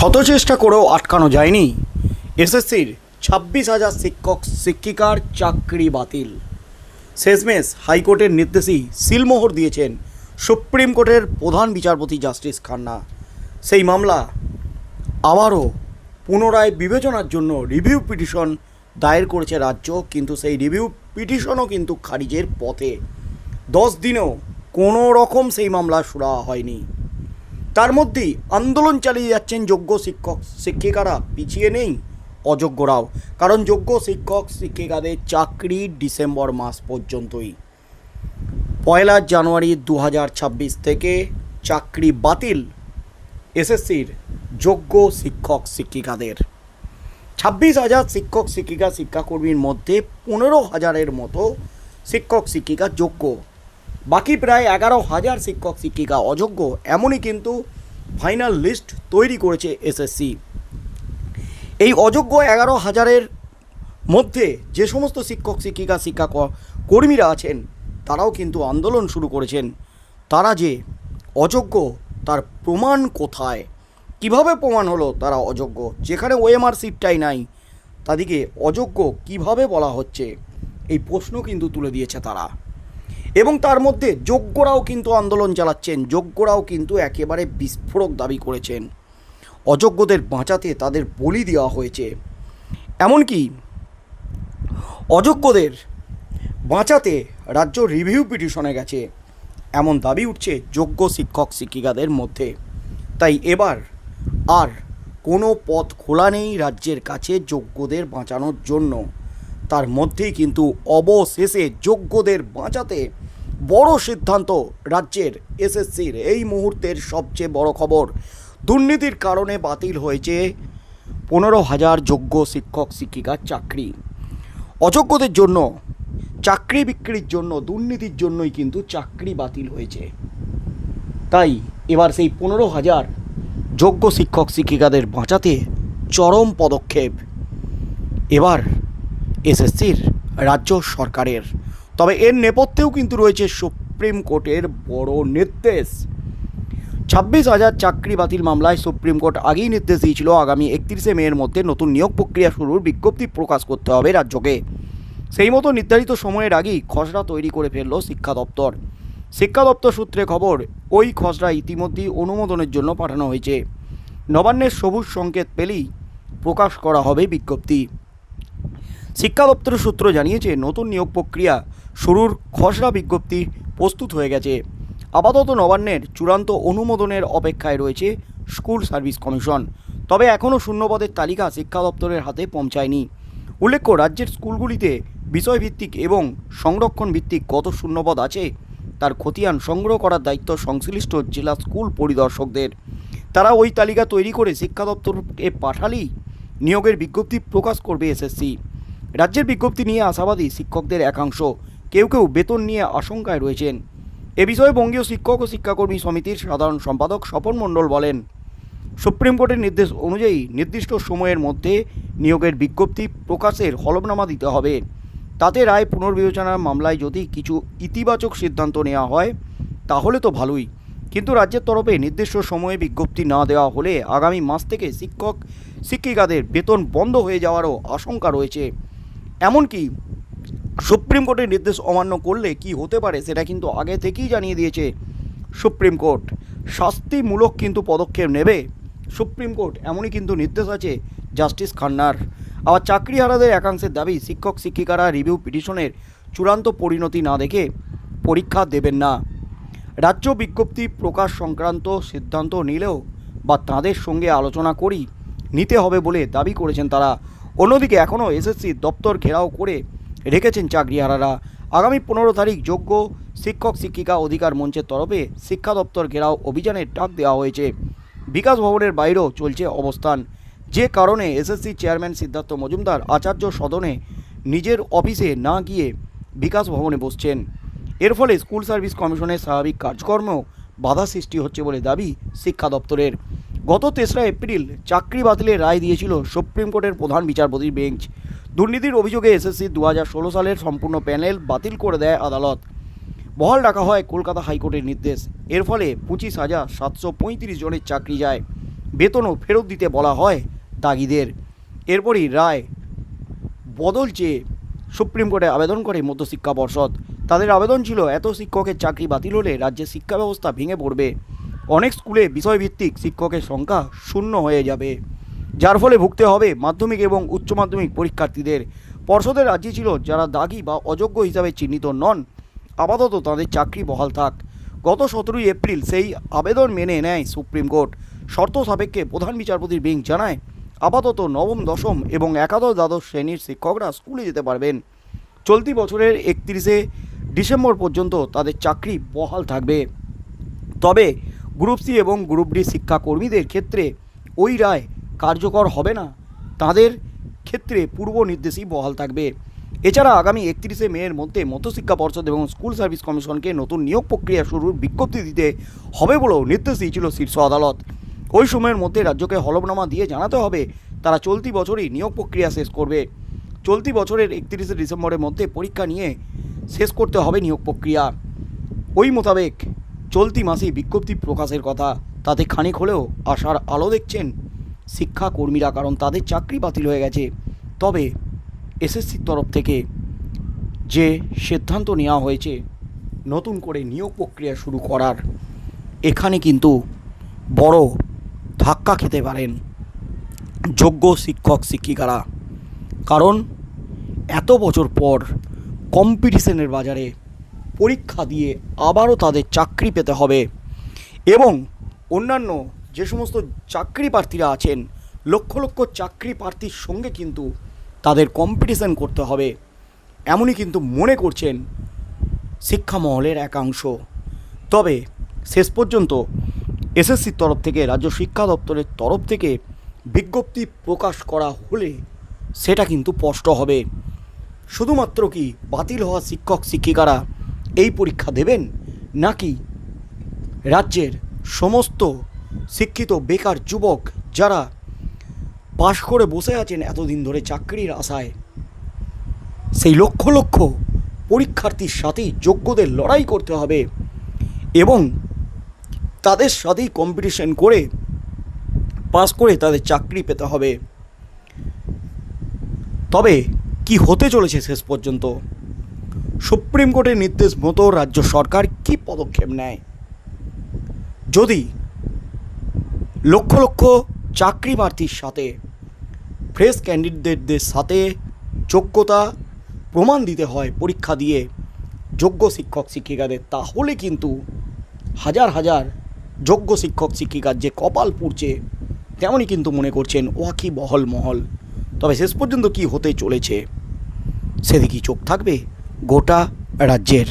শত চেষ্টা করেও আটকানো যায়নি। এসএসসির ছাব্বিশ হাজার শিক্ষক, শিক্ষিকার চাকরি বাতিল। শেষমেশ হাইকোর্টের নির্দেশেই সিলমোহর দিয়েছেন সুপ্রিম কোর্টের প্রধান বিচারপতি জাস্টিস খান্না। সেই মামলা আবারও পুনরায় বিবেচনার জন্য রিভিউ পিটিশন দায়ের করেছে রাজ্য, কিন্তু সেই রিভিউ পিটিশনও কিন্তু খারিজের পথে। দশ দিনেও কোনো রকম সেই মামলা সুরা হয়নি। তার মধ্যেই আন্দোলন চালিয়ে যাচ্ছেন যোগ্য শিক্ষক শিক্ষিকারা। পিছিয়ে নেই অযোগ্যরাও, কারণ যোগ্য শিক্ষক শিক্ষিকাদের চাকরি ডিসেম্বর মাস পর্যন্তই। পয়লা জানুয়ারি দু হাজার ছাব্বিশ থেকে চাকরি বাতিল এসএসসির যোগ্য শিক্ষক শিক্ষিকাদের। ছাব্বিশ হাজার শিক্ষক শিক্ষিকা শিক্ষাকর্মীর মধ্যে পনেরো হাজারের মতো শিক্ষক শিক্ষিকা যোগ্য। বাকি প্রায় এগারো হাজার শিক্ষক, শিক্ষিকা অযোগ্য, এমনই কিন্তু ফাইনাল লিস্ট তৈরি করেছে এসএসসি এই অযোগ্য এগারো হাজারের মধ্যে যে সমস্ত শিক্ষক, শিক্ষিকা, শিক্ষা কর্মীরা আছেন, তারাও কিন্তু আন্দোলন শুরু করেছেন। তারা যে অযোগ্য, তার প্রমাণ কোথায়? কীভাবে প্রমাণ হলো তারা অযোগ্য? যেখানে ওএমআর সিটটাই নাই তাদেরকে অযোগ্য কীভাবে বলা হচ্ছে? এই প্রশ্ন কিন্তু তুলে দিয়েছে তারা। এবং তার মধ্যে যোগ্যরাও কিন্তু আন্দোলন চালাচ্ছেন, যোগ্যরাও কিন্তু একেবারে বিস্ফোরক দাবি করেছেন। অযোগ্যদের বাঁচাতে তাদের বলি দেওয়া হয়েছে। এমনকি অযোগ্যদের বাঁচাতে রাজ্য রিভিউ পিটিশনে গেছে। এমন দাবি উঠছে যোগ্য শিক্ষক শিক্ষিকাদের মধ্যে। তাই এবার আর কোনো পথ খোলা নেই রাজ্যের কাছে যোগ্যদের বাঁচানোর জন্য। তার মধ্যেই কিন্তু অবশেষে যোগ্যদের বাঁচাতে বড় সিদ্ধান্ত রাজ্যের এসএসসির এই মুহূর্তের সবচেয়ে বড় খবর। দুর্নীতির কারণে বাতিল হয়েছে পনেরো হাজার যোগ্য শিক্ষক শিক্ষিকার চাকরি। অযোগ্যদের জন্য, চাকরি বিক্রির জন্য, দুর্নীতির জন্যই কিন্তু চাকরি বাতিল হয়েছে। তাই এবার সেই পনেরো হাজার যোগ্য শিক্ষক, শিক্ষিকাদের বাঁচাতে চরম পদক্ষেপ। এবার এসএসসির রাজ্য সরকারের। তবে এর নেপথ্যেও কিন্তু রয়েছে সুপ্রিম কোর্টের বড় নির্দেশ। ছাব্বিশ হাজার চাকরি বাতিল মামলায় সুপ্রিম কোর্ট আগেই নির্দেশ দিয়েছিল আগামী একত্রিশে মের মধ্যে নতুন নিয়োগ প্রক্রিয়া শুরুর বিজ্ঞপ্তি প্রকাশ করতে হবে রাজ্যকে। সেই মতো নির্ধারিত সময়ের আগেই খসড়া তৈরি করে ফেলল শিক্ষা দপ্তর। শিক্ষা দপ্তর সূত্রে খবর, ওই খসড়া ইতিমধ্যেই অনুমোদনের জন্য পাঠানো হয়েছে। নবান্নের সবুজ সংকেত পেলেই প্রকাশ করা হবে বিজ্ঞপ্তি। শিক্ষা দপ্তরের সূত্র জানিয়েছে, নতুন নিয়োগ প্রক্রিয়া শুরুর খসড়া বিজ্ঞপ্তি প্রস্তুত হয়ে গেছে। আপাতত নবান্নের চূড়ান্ত অনুমোদনের অপেক্ষায় রয়েছে স্কুল সার্ভিস কমিশন। তবে এখনও শূন্যপদের তালিকা শিক্ষা দপ্তরের হাতে পৌঁছায়নি। উল্লেখ্য, রাজ্যের স্কুলগুলিতে বিষয়ভিত্তিক এবং সংরক্ষণ ভিত্তিক কত শূন্যপদ আছে, তার খতিয়ান সংগ্রহ করার দায়িত্ব সংশ্লিষ্ট জেলা স্কুল পরিদর্শকদের। তারা ওই তালিকা তৈরি করে শিক্ষা দপ্তরকে পাঠালেই নিয়োগের বিজ্ঞপ্তি প্রকাশ করবে এসএসসি। রাজ্যের বিজ্ঞপ্তি নিয়ে আশাবাদী শিক্ষকদের একাংশ। কেউ কেউ বেতন নিয়ে আশঙ্কায় রয়েছেন। এ বিষয়ে বঙ্গীয় শিক্ষক ও শিক্ষাকর্মী সমিতির সাধারণ সম্পাদক স্বপন মণ্ডল বলেন, সুপ্রিম কোর্টের নির্দেশ অনুযায়ী নির্দিষ্ট সময়ের মধ্যে নিয়োগের বিজ্ঞপ্তি প্রকাশের হলফনামা দিতে হবে। তাতে রায় পুনর্বিবেচনার মামলায় যদি কিছু ইতিবাচক সিদ্ধান্ত নেওয়া হয়, তাহলে তো ভালোই। কিন্তু রাজ্যের তরফে নির্দিষ্ট সময়ে বিজ্ঞপ্তি না দেওয়া হলে আগামী মাস থেকে শিক্ষক, শিক্ষিকাদের বেতন বন্ধ হয়ে যাওয়ারও আশঙ্কা রয়েছে। এমনকি সুপ্রিম কোর্টের নির্দেশ অমান্য করলে কি হতে পারে সেটা কিন্তু আগে থেকেই জানিয়ে দিয়েছে সুপ্রিম কোর্ট। শাস্তিমূলক কিন্তু পদক্ষেপ নেবে সুপ্রিম কোর্ট, এমনই কিন্তু নির্দেশ আছে জাস্টিস খান্নার। আবার চাকরিহারাদের একাংশের দাবি শিক্ষক, শিক্ষিকারা রিভিউ পিটিশনের চূড়ান্ত পরিণতি না দেখে পরীক্ষা দেবেন না। রাজ্য বিজ্ঞপ্তি প্রকাশ সংক্রান্ত সিদ্ধান্ত নিলেও বা তাদের সঙ্গে আলোচনা করি নিতে হবে বলে দাবি করেছেন তারা। অন্যদিকে এখনও এসএসসি দপ্তর ঘেরাও করে রেখেছেন চাকরিহারারা। আগামী পনেরো তারিখ যোগ্য শিক্ষক, শিক্ষিকা অধিকার মঞ্চের তরফে শিক্ষা দপ্তর ঘেরাও অভিযানের ডাক দেওয়া হয়েছে। বিকাশ ভবনের বাইরেও চলছে অবস্থান। যে কারণে এসএসসি চেয়ারম্যান সিদ্ধার্থ মজুমদার আচার্য সদনে নিজের অফিসে না গিয়ে বিকাশ ভবনে বসছেন। এর ফলে স্কুল সার্ভিস কমিশনের স্বাভাবিক কাজকর্মেও বাধা সৃষ্টি হচ্ছে বলে দাবি শিক্ষা দপ্তরের। গত তেসরা এপ্রিল চাকরি বাতিলের রায় দিয়েছিল সুপ্রিম কোর্টের প্রধান বিচারপতির বেঞ্চ। দুর্নীতির অভিযোগে এসএসসি দু ষোলো সালের সম্পূর্ণ প্যানেল বাতিল করে দেয় আদালত। বহাল রাখা হয় কলকাতা হাইকোর্টের নির্দেশ। এর ফলে পঁচিশ হাজার সাতশো পঁয়ত্রিশ জনের চাকরি যায়। বেতনও ফেরত দিতে বলা হয় দাগিদের। এরপরই রায় বদল চেয়ে সুপ্রিম কোর্টে আবেদন করে মধ্যশিক্ষা পর্ষদ। তাদের আবেদন ছিল, এত শিক্ষকের চাকরি বাতিল হলে রাজ্যের শিক্ষা ব্যবস্থা ভেঙে পড়বে। অনেক স্কুলে বিষয়ভিত্তিক শিক্ষকের সংখ্যা শূন্য হয়ে যাবে। যার ফলে ভুগতে হবে মাধ্যমিক এবং উচ্চ মাধ্যমিক পরীক্ষার্থীদের। পর্ষদের রাজ্যে ছিল যারা দাগি বা অযোগ্য হিসাবে চিহ্নিত নন। আপাতত তাদের চাকরি বহাল থাক। গত সতেরোই এপ্রিল সেই আবেদন মেনে নেয় সুপ্রিম কোর্ট। শর্ত সাপেক্ষে প্রধান বিচারপতির বেঞ্চ জানায়, আপাতত নবম, দশম এবং একাদশ দ্বাদশ শ্রেণির শিক্ষকরা স্কুলে যেতে পারবেন। চলতি বছরের একত্রিশে ডিসেম্বর পর্যন্ত তাদের চাকরি বহাল থাকবে। তবে গ্রুপ সি এবং গ্রুপ ডি শিক্ষাকর্মীদের ক্ষেত্রে ওই রায় কার্যকর হবে না। তাদের ক্ষেত্রে পূর্ব নির্দেশই বহাল থাকবে। এছাড়া আগামী একত্রিশে মেয়ের মধ্যে মধ্যশিক্ষা পর্ষদ এবং স্কুল সার্ভিস কমিশনকে নতুন নিয়োগ প্রক্রিয়া শুরুর বিজ্ঞপ্তি দিতে হবে বলেও নির্দেশ দিয়েছিল শীর্ষ আদালত। ওই সময়ের মধ্যে রাজ্যকে হলফনামা দিয়ে জানাতে হবে, তারা চলতি বছরই নিয়োগ প্রক্রিয়া শেষ করবে। চলতি বছরের একত্রিশে ডিসেম্বরের মধ্যে পরীক্ষা নিয়ে শেষ করতে হবে নিয়োগ প্রক্রিয়া। ওই মোতাবেক চলতি মাসেই বিজ্ঞপ্তি প্রকাশের কথা। তাতে খানিক হলেও আশার আলো দেখছেন শিক্ষাকর্মীরা, কারণ তাদের চাকরি বাতিল হয়ে গেছে। তবে এসএসসির তরফ থেকে যে সিদ্ধান্ত নেওয়া হয়েছে, নতুন করে নিয়োগ প্রক্রিয়া শুরু করার, এখানে কিন্তু বড় ধাক্কা খেতে পারেন যোগ্য শিক্ষক, শিক্ষিকারা। কারণ এত বছর পর কম্পিটিশনের বাজারে পরীক্ষা দিয়ে আবারও তাদের চাকরি পেতে হবে। এবং অন্যান্য যে সমস্ত চাকরি প্রার্থীরা আছেন, লক্ষ লক্ষ চাকরি প্রার্থীর সঙ্গে কিন্তু তাদের কম্পিটিশন করতে হবে। এমনই কিন্তু মনে করছেন শিক্ষা মহলের একাংশ। তবে শেষ পর্যন্ত এসএসসির তরফ থেকে, রাজ্য শিক্ষা দপ্তরের তরফ থেকে বিজ্ঞপ্তি প্রকাশ করা হলে সেটা কিন্তু স্পষ্ট হবে। শুধুমাত্র কি বাতিল হওয়া শিক্ষক, শিক্ষিকারা এই পরীক্ষা দেবেন? নাকি রাজ্যের সমস্ত শিক্ষিত বেকার যুবক যারা পাশ করে বসে আছেন এতদিন ধরে চাকরির আশায়, সেই লক্ষ লক্ষ পরীক্ষার্থীর সাথেই যোগ্যদের লড়াই করতে হবে এবং তাদের সাথেই কম্পিটিশন করে পাস করে তাদের চাকরি পেতে হবে। তবে কি হতে চলেছে শেষ পর্যন্ত? সুপ্রিম কোর্টের নির্দেশ মতো রাজ্য সরকার কি পদক্ষেপ নেয়? যদি লক্ষ লক্ষ চাকরি প্রার্থীর সাথে, ফ্রেশ ক্যান্ডিডেটদের সাথে যোগ্যতা প্রমাণ দিতে হয় পরীক্ষা দিয়ে যোগ্য শিক্ষক শিক্ষিকাদের, তাহলে কিন্তু হাজার হাজার যোগ্য শিক্ষক শিক্ষিকার যে কপাল পুড়ছে, তেমনই কিন্তু মনে করছেন ওয়াকি বহল মহল তবে শেষ পর্যন্ত কি হতে চলেছে, সেদিকেই চোখ থাকবে। গোটা রাজ্যের